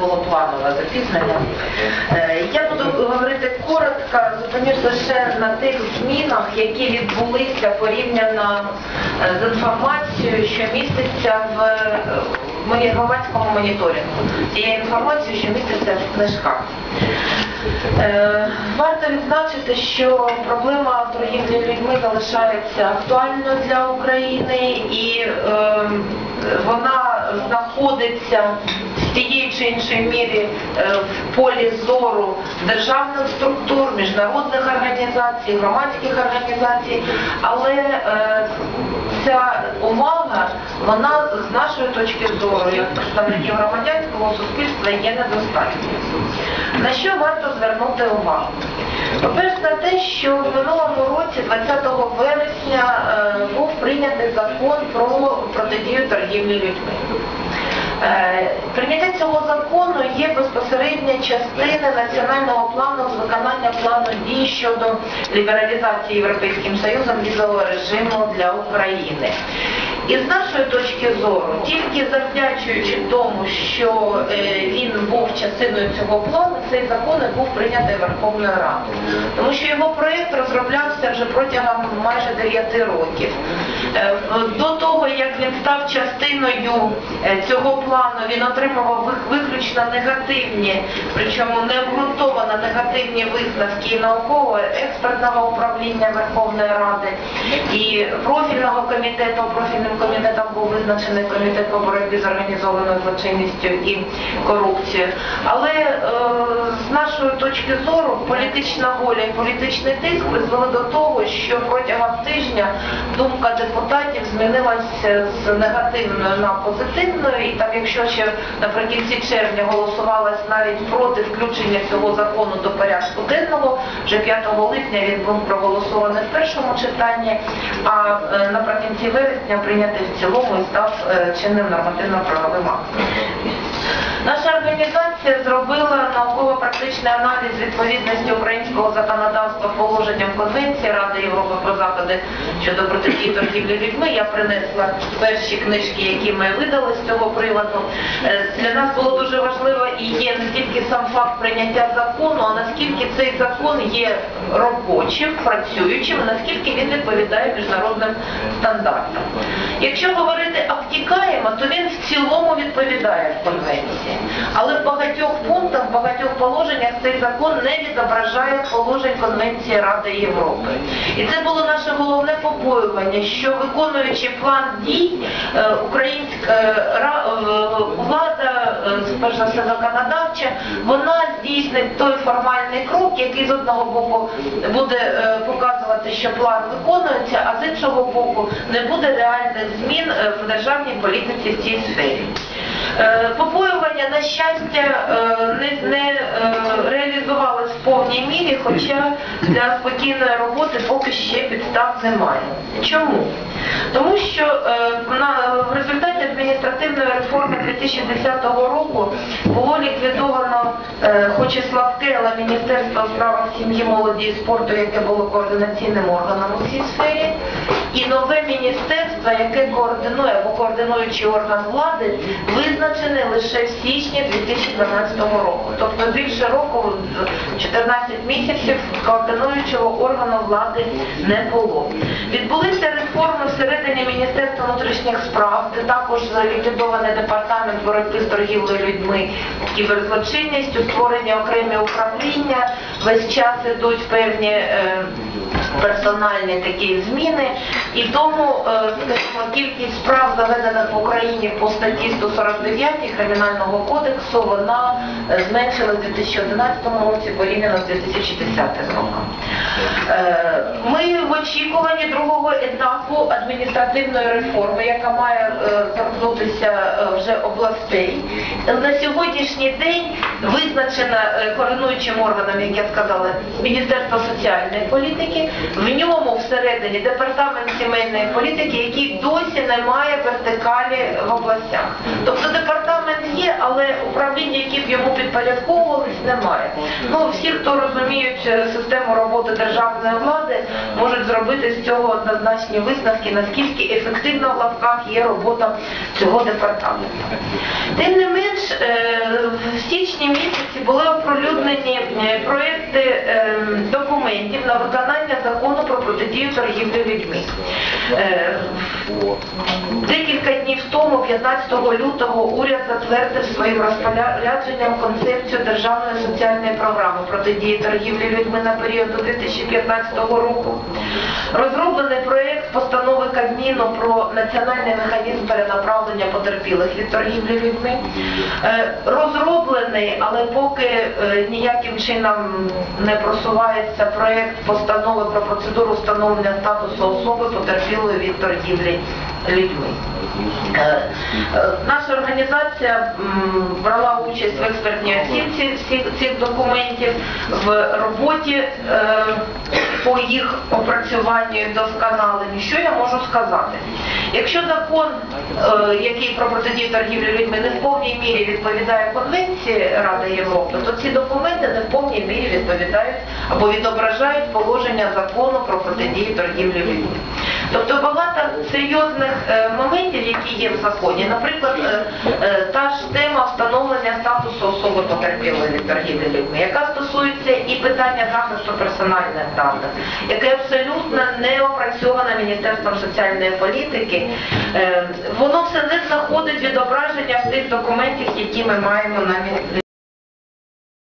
було планове запізнення. Е, Я буду говорити коротко, зупинюсь лише на тих змінах, які відбулися порівняно е, з інформацією, що міститься в е, громадському моніторингу. Тією інформацією, що міститься в книжках. Варто відзначити, що проблема торгівлі людьми залишається актуальною для України і е, вона знаходиться чи іншої мірі е, в полі зору державних структур, міжнародних організацій, громадських організацій, але е, ця увага, вона з нашої точки зору, як представників громадянського суспільства, є недостатньою. На що варто звернути увагу? По-перше, на те, що в минулому році, 20 вересня, е, був прийнятий закон про протидію торгівлі людьми. Е, Прийняття цього закону є безпосередня частина національного плану з виконання плану дій щодо лібералізації Європейським Союзом візового режиму для України. І з нашої точки зору, тільки завдячуючи тому, що е, він був частиною цього плану, цей закон і був прийнятий Верховною Радою. Тому що його проєкт розроблявся вже протягом майже 9 років. Е, До того, як він став частиною е, цього плану, він отримував виключно негативні, причому необґрунтовано негативні висновки науково-експертного управління Верховної Ради і профільного комітету. Профільним комітетом був визначений комітет по боротьбі з організованою злочинністю і корупцією. Але е, нашої точки зору політична воля і політичний тиск призвели до того, що протягом тижня думка депутатів змінилася з негативної на позитивною, і там, якщо ще наприкінці червня голосувалось навіть проти включення цього закону до порядку денного, вже 5 липня він був проголосований в першому читанні, а е, наприкінці вересня прийнятий в цілому і став е, чинним нормативно-правовим актом. Наша організація зробила науково-практичний аналіз відповідності українського законодавства положенням Конвенції Ради Європи про заходи щодо протидії торгівлі людьми. Я принесла перші книжки, які ми видали з цього приводу. Е, Для нас було дуже важливо і є не тільки сам факт прийняття закону, а наскільки цей закон є робочим, працюючим, наскільки він відповідає міжнародним стандартам. Якщо говорити обтікаємо, то він в цілому відповідає конвенції. Але в багатьох пунктах, в багатьох положеннях цей закон не відображає положень Конвенції Ради Європи. І це було наше головне побоювання, що виконуючи план дій, е, українська е, е, влада, перш за все законодавча, вона здійснить той формальний крок, який з одного боку буде е, показувати, що план виконується, а з іншого боку не буде реальних змін е, в державній політиці в цій сфері. Е, Побоювання, на щастя, не, не реалізувалось в повній мірі, хоча для спокійної роботи поки ще підстав немає. Чому? Тому що е, в результаті адміністративної реформи 2010 року було ліквідовано, е, хоч і слабке, але Міністерство у справах сім'ї, молоді і спорту, яке було координаційним органом у цій сфері, і нове міністерство, яке координує або координуючий орган влади, визначений лише в січні 2012 року. Тобто більше року, 14 місяців координуючого органу влади не було. Відбулися реформи всередині Міністерства внутрішніх справ, де також ліквідований департамент боротьби з торгівлею людьми, кіберзлочинністю, створення окремі управління, весь час ідуть певні. е, персональні такі зміни, і тому, е, скажімо, кількість справ, заведених в Україні по статті 149 Кримінального кодексу, вона е, зменшилась у 2011 році порівняно з 2010 роком. Е, Ми в очікуванні другого етапу адміністративної реформи, яка має торкнутися вже областей. На сьогоднішній день визначена е, координуючим органом, як я сказала, Міністерство соціальної політики. В ньому всередині департамент сімейної політики, який досі не має вертикалі в областях. Тобто департамент є, але управління, які б йому підпорядковувались, немає. Ну всі, хто розуміють е, систему роботи державної влади, можуть зробити з цього однозначні висновки, наскільки ефективна в лапках є робота цього департаменту. Тим не менш, е, всі січні місяці були оприлюднені е, проекти е, документів на виконання закону про протидію торгівлі людьми. Декілька днів тому, 15 лютого, уряд затвердив своїм розпорядженням концепцію державної соціальної програми протидії торгівлі людьми на період до 2015 року. Розроблений проєкт постанови Кабміну про національний механізм перенаправлення потерпілих від торгівлі людьми. Е, Розроблений, але поки е, ніяким чином не просувається проєкт постанови про процедуру встановлення статусу особи потерпілої від торгівлі людьми. Е, е, Наша організація брала участь в експертній оцінці всіх цих документів в роботі е, по їх опрацюванню і досконаленню. Що я можу сказати? Якщо закон, який про протидію торгівлі людьми, не в повній мірі відповідає Конвенції Ради Європи, то ці документи не в повній мірі відповідають або відображають положення закону про протидію торгівлі людьми. Тобто багато серйозних е, моментів, які є в законі, наприклад, е, е, та ж тема встановлення статусу особи потерпілої від торгівлі людьми, яка стосується і питання захисту персональних даних, яке абсолютно не опрацьоване Міністерством соціальної політики, воно все не знаходить відображення в тих документах, які ми маємо на